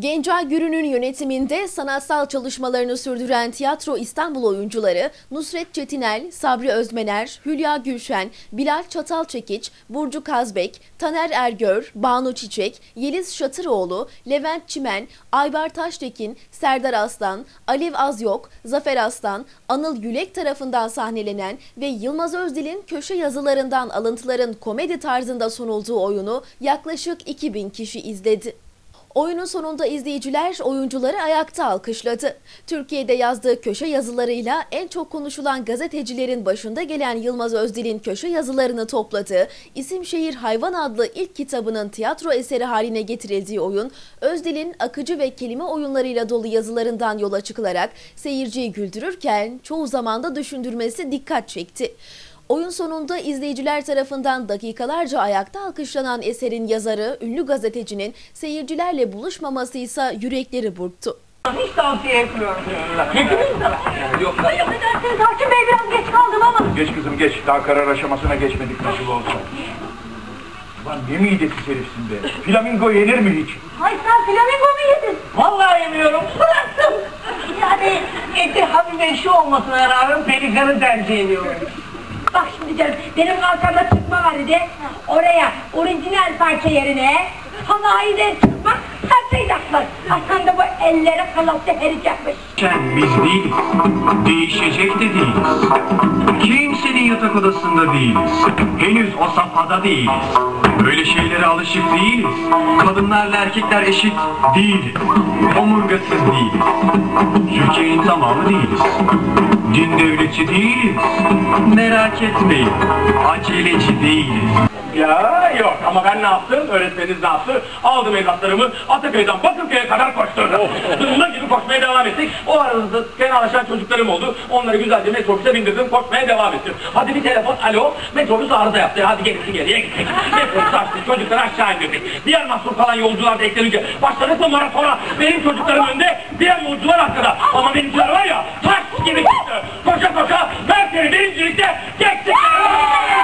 Gencay Gürü'nün yönetiminde sanatsal çalışmalarını sürdüren tiyatro İstanbul oyuncuları Nusret Çetinel, Sabri Özmener, Hülya Gülşen, Bilal Çatalçekiç, Burcu Kazbek, Taner Ergör, Banu Çiçek, Yeliz Şatıroğlu, Levent Çimen, Aybar Taştekin, Serdar Aslan, Alev Azyok, Zafer Aslan, Anıl Gülek tarafından sahnelenen ve Yılmaz Özdil'in köşe yazılarından alıntıların komedi tarzında sunulduğu oyunu yaklaşık 2000 kişi izledi. Oyunun sonunda izleyiciler oyuncuları ayakta alkışladı. Türkiye'de yazdığı köşe yazılarıyla en çok konuşulan gazetecilerin başında gelen Yılmaz Özdil'in köşe yazılarını topladığı İsim Şehir Hayvan adlı ilk kitabının tiyatro eseri haline getirildiği oyun, Özdil'in akıcı ve kelime oyunlarıyla dolu yazılarından yola çıkılarak seyirciyi güldürürken çoğu zaman da düşündürmesi dikkat çekti. Oyun sonunda izleyiciler tarafından dakikalarca ayakta alkışlanan eserin yazarı, ünlü gazetecinin seyircilerle buluşmaması ise yürekleri burktu. Hiç tavsiye etmiyorum. Kesinlikle. Yok. Ay affedersiniz Hakim Bey biraz geç kaldım ama. Geç kızım geç. Daha karar aşamasına geçmedik nasıl olsa. Lan ne midesiz herifsin be. Flamingo yenir mi hiç? Ay sen flamingo mu yedin? Vallahi yemiyorum. Bıraktım. Yani eti hafif ekşi olmasına rağmen pelikanı tercih ediyorum. Bak şimdi canım benim kalkamda çıkma var idi. Oraya orijinal parça yerine sanayide çıkmak satacaklar. Aslında bu elleri kılıfta eriyecekmiş. Sen biz değiliz. Değişecek de değiliz. Kimsenin yatak odasında değiliz. Henüz o safhada değiliz. Böyle şeylere alışık değiliz. Kadınlarla erkekler eşit değiliz. Omurgasız değiliz. Türkiye'nin tamamı değiliz. Din devletçi değiliz. Merak etmeyin. Aceleci değiliz. Ya yok ama ben ne yaptım? Öğretmeniniz ne yaptı? Aldım evlatlarımı Ataköy'den Bakırköy'e kadar koşturdum. Zımba gibi koşmaya devam ettik. O arada fenalaşan çocuklarım oldu. Onları güzelce metrobüse bindirdim. Koşmaya devam ettim. Hadi bir telefon. Alo. Metrobüs arıza yaptı. Hadi gerisin geriye gittik. Metrobüs açtı. Çocukları aşağı indirdik. Diğer mahsur kalan yolcular da eklenince başladık mı maratona? Benim çocuklarım önde. Diğer yolcular arkada. Ama benimkiler var ya